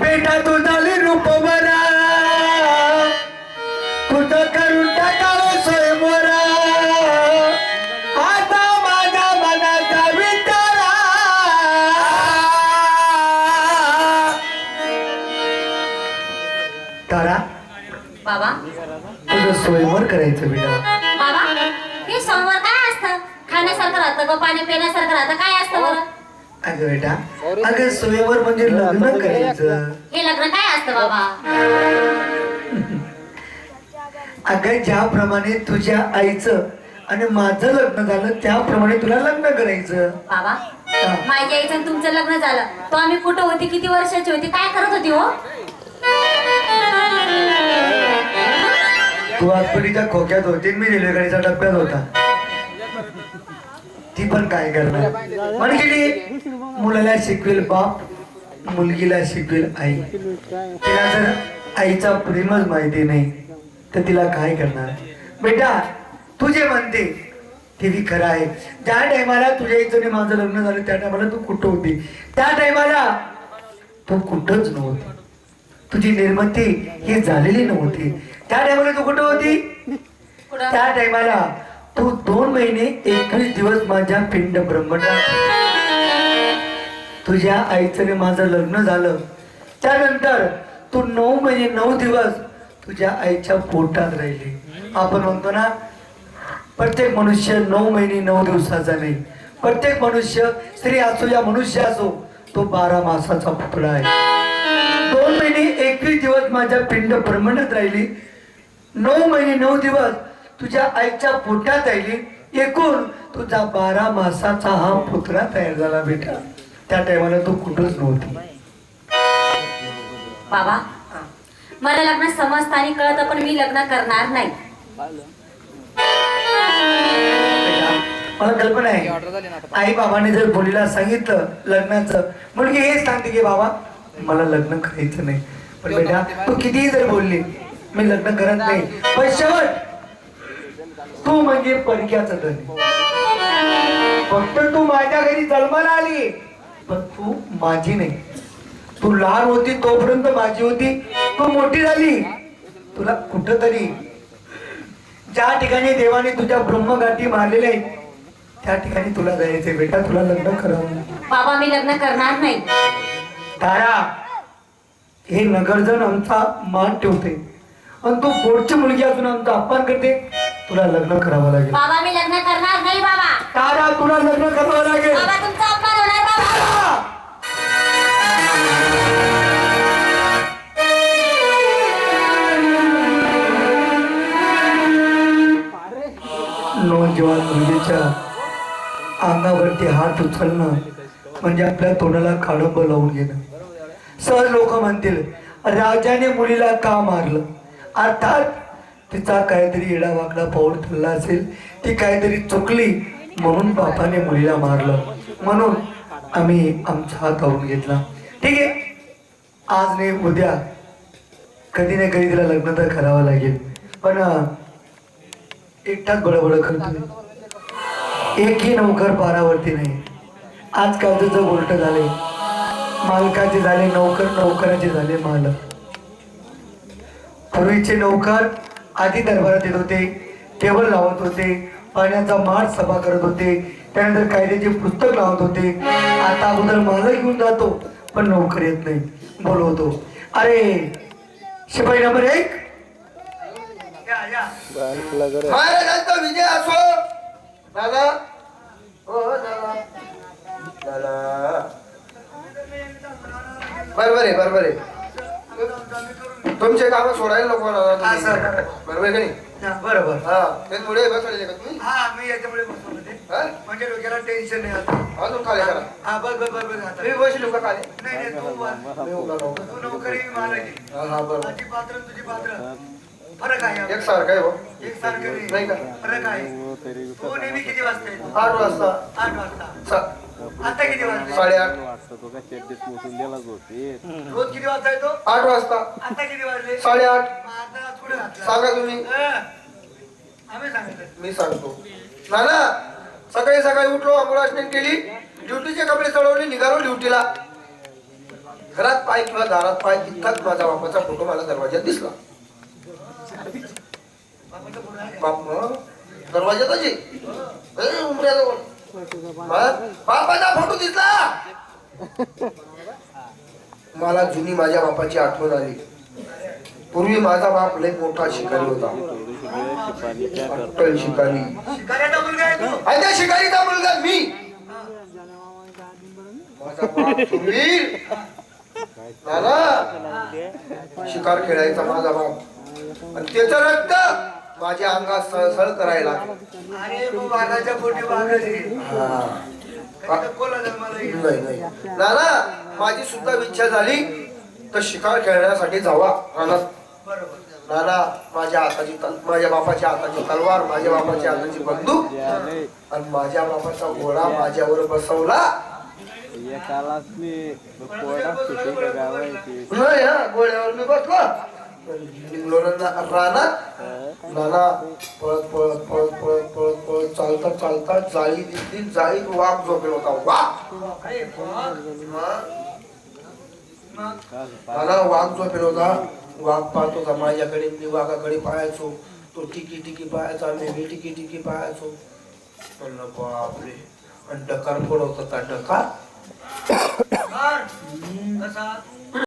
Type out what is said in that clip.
बेटा तू झाली रूप बरा तुझं करून टाकावं स्वयंवरा. आता माझ्या मनाचा विचारा तारा बाबा. तुझं करायचं बेटा बाबा हे सोमवार काय असतं? खाण्यासारखं राहतं का? पाणी पिण्यासारखं राहतं? काय असतं बरं? अगं बेटा अगं स्वयंवर म्हणजे लग्न करायचं. हे लग्न काय असतं बाबा? अगं ज्याप्रमाणे तुझ्या आईचं आणि माझं लग्न झालं त्याप्रमाणे तुला लग्न करायचं. बाबा माझ्या आईचं तुमचं लग्न झालं. तो आम्ही कुठं होती? किती वर्षाची होती? काय करत होती हो? तू आतपडीच्या खोक्यात होती मी रेल्वे गाडीच्या डब्यात होता. ती पण काय करणार? म्हणजे मुलाला शिकवेल बाप मुलगीला शिकवेल आई. तिला जर आईचा प्रेमच माहिती नाही तर तिला काय करणार? बेटा तू जे म्हणते ते बी खरं आहे. ज्या टायमाला तुझ्या इथं माझं लग्न झालं त्या टायमाला तू कुठं होती? त्या टायमाला तू कुठंच नव्हती. तुझी निर्मिती ही झालेली नव्हती. त्या टायमाला तू कुठं होती? त्या टायमाला तू दोन महिने एकवीस दिवस माझ्या पिंड ब्रह्मणात तुझ्या आईचं माझं लग्न झालं. त्यानंतर तू नऊ महिने नऊ दिवस तुझ्या आईच्या पोटात राहिली. आपण म्हणतो ना प्रत्येक मनुष्य नऊ महिने नऊ दिवसाचा नाही. प्रत्येक मनुष्य स्त्री असो या मनुष्य असो तो बारा मासाचा पुतळा आहे. दोन महिने एकवीस दिवस माझ्या पिंड ब्रह्मणात राहिली. नऊ महिने नऊ दिवस तुझ्या आईच्या पोटात राहिली एकूण तुझा बारा मासाचा हा पुतळा तयार झाला बेटा. त्या टायमाला तू कुठंच नव्हती. बाबा मला लग्न समजतं आणि कळतं पण मी लग्न करणार नाही. मला कल्पना आहे. आई बाबाने जर मुलीला सांगितलं लग्नाचं मुलगी हेच सांगते की बाबा मला लग्न करायचं नाही. पण बेटा तू कितीही जर बोलली मी लग्न करत नाही. पण शेवट तू म्हणजे परक्याचं धन. फक्त तू माझ्या घरी जन्माला आली. पण तू माझी नाही. तू लहान होती तोपर्यंत माझी होती. तू मोठी झाली. तुला कुठंतरी ज्या ठिकाणी देवाने तुझ्या ब्रह्मगाठी मारलेल्या आहेत त्या ठिकाणी तुला जायचंय. बेटा तुला लग्न करावं बाबा मी लग्न करणार नाही. तारा हे नगरजन आमचा मान ठेवते. पण तू पोटची मुलगी असून आमचा अपमान करते तुला लग्न करावं लागेल. बाबा मी लग्न करणार नाही बाबा. तारा तुला लग्न करावं लागेल. बाबा तुमचा अपमान होणार बाबा! नौजवान मुलीच्या अंगावरती हात उचलणं म्हणजे आपल्या तोंडाला काळंब लावून घेणं. सहज लोक म्हणतील राजाने मुलीला का मारलं? अर्थात तिचा काहीतरी येडा वाकडा पाऊल ठरला असेल ती काहीतरी चुकली म्हणून बापाने मुलीला मारलं. म्हणून आम्ही आमचा हात आवरून घेतला. ठीक आहे. आज नाही उद्या. कधी ना कधी तिला लग्न तर करावं लागेल. पण एकटाच बडबड करतो एकही नौकर पारावरती नाही. आजकालचं जग उलट झाले मालकाचे झाले नौकर नौकराचे झाले मालक. पूर्वीचे नौकर आधी दरबारात येत होते टेबल लावत होते पाण्याचा माठ सभा करत होते त्यानंतर कायद्याचे पुस्तक लावत होते. आता अगोदर माझा घेऊन जातो पण नोकरी येत नाही बोलवतो. अरे शिपाई नंबर एक. या महाराजांचा विजय असो. दादा. हो, हो, दादा. दादा. बरोबर आहे बरोबर आहे. तुमचे काम सोडायला नको हा, तुम्ही. बरोबर आहे का नाही? हा, बरोबर. हा ते बसवले का तुम्ही. हा मी याच्यामुळे बसलो होते हा? म्हणजे डोक्याला टेन्शन नाही आता अजून खाली करा. हा बस बस बस बस आता. मी बसलो का खाली. नाही नाही तू बस. मी उभा. राहू. तू नोकरी मला घे हा हा बरोबर. माझी पात्र आणि तुझी पात्र. फरक आहे एक सारखं आहे हो. एक सारखं नाही. नाही का? फरक आहे. तू नेहमी किती वाजता येतो? आठ वाजता. आठ वाजता. सा- आता किती वाजले साडेआठ. तो का शेड्डीत पोचून दिलाच होते. रोज किती वाजता येतो? आठ वाजता. आता किती वाजले? साडेआठ. मग आता कुठे घातला सांगा तुम्ही. अं, आम्ही सांगितलं मी सांगतो. ना ना सकाळी सकाळी उठलो स्नान केली. ड्युटीचे कपडे चढवले निघालो ड्युटीला. घरात पाय किंवा दारात पाय तितकाच माझ्या बापाचा फोटो मला दरवाज्यात दिसला. बाप दरवाज्यात ए, उंबऱ्याजवळ. मग बापाचा फोटो दिसला. मला जुनी माझ्या बापाची आठवण आली. पूर्वी माझा बाप लय मोठा शिकारी होता. अट्टल शिकारी. आणि त्या शिकारीचा मुलगा मी. शिकार खेळायचा माझा बाप. आणि त्याचं रक्त माझ्या अंगात सळसळ करायला. अरे पोटी नाही नाही. नाना माझी सुद्धा इच्छा झाली तर शिकार खेळण्यासाठी जावा रानात बरोबर. नाना माझ्या हाताची माझ्या बापाच्या हाताची तलवार माझ्या बापाच्या हाताची बंदूक आणि माझ्या बापाचा घोडा माझ्यावर बसवला. नाही हा घोड्यावर मी बसलो. रानात नाना पळत पळत पळत पळत पळत पळत चालता चालता जाळी दिसली जाळीत वाघ झोपेल होता. वाघ! वाघ. नाना वाघ झोपेल होता. वाघ पाहत होता माझ्याकडे मी वाघाकडे पाहायचो. तो टिकी टिकी पाहायचा मी मी टिकी टिकी पाहायचो म्हणलं बापरे. आणि डकार फोडवत होता डकार?